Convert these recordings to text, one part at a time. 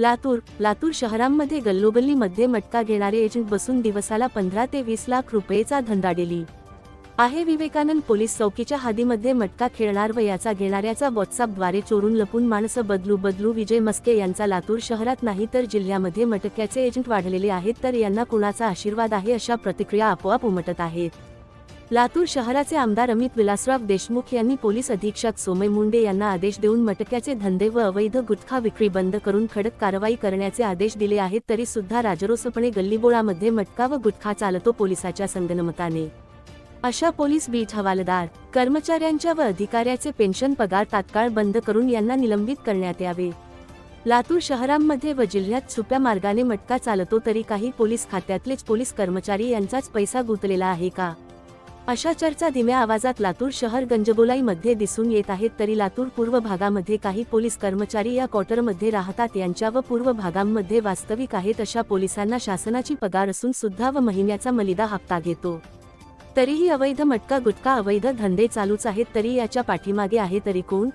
लातूर लातूर शहरांमध्ये गल्लोगल्लीमध्ये मटका घेणारे एजंट बसून दिवसाला पंधरा ते वीस लाख रुपयेचा धंदा डेली. आहे विवेकानंद पोलीस चौकीच्या हादीमध्ये मटका खेळणार व याचा घेणाऱ्याचा व्हॉट्सअपद्वारे चोरून लपून माणसं बदलू बदलू विजय मस्के यांचा लातूर शहरात नाही तर जिल्ह्यामध्ये मटक्याचे एजंट वाढलेले आहेत तर यांना कुणाचा आशीर्वाद आहे अशा प्रतिक्रिया आपोआप उमटत आहेत. लातूर शहराचे आमदार अमित विलासराव देशमुख यांनी पोलीस अधीक्षक सोमय मुंडे यांना आदेश देऊन मटक्याचे धंदे व अवैध गुटखा विक्री बंद करून खडक कारवाई करण्याचे आदेश दिले आहेत तरी सुद्धा राजरोसपणे गल्लीबोळामध्ये मटका व गुटखा चालतो पोलिसाच्या संगनमताने. अशा पोलीस बीट हवालदार कर्मचाऱ्यांच्या व अधिकाऱ्याचे पेन्शन पगार तात्काळ बंद करून यांना निलंबित करण्यात यावे. लातूर शहरांमध्ये व जिल्ह्यात छुप्या मार्गाने मटका चालतो तरी काही पोलीस खात्यातलेच पोलीस कर्मचारी यांचाच पैसा गुंतलेला आहे का? अशा चर्चा धीम्या आवाजात लातूर शहर गंजबोलाईमध्ये दिसून येत आहेत तरी लातूर पूर्व भागामध्ये काही पोलीस कर्मचारी या क्वार्टरमध्ये राहतात यांच्या व पूर्व भागांमध्ये वास्तविक आहेत अशा पोलिसांना शासनाची पगार असून सुद्धा व महिन्याचा मलिदा हप्ता घेतो. तरीही अवैध मटका गुटखा अवैध धंदे चालूच आहेत तरी याच्या पाठीमागे आहे तरी कोण?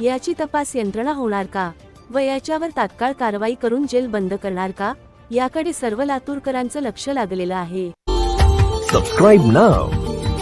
याची तपास यंत्रणा होणार का? व याच्यावर तात्काळ कारवाई करून जेल बंद करणार का? याकडे सर्व लातूरकरांचं लक्ष लागलेलं आहे. Subscribe now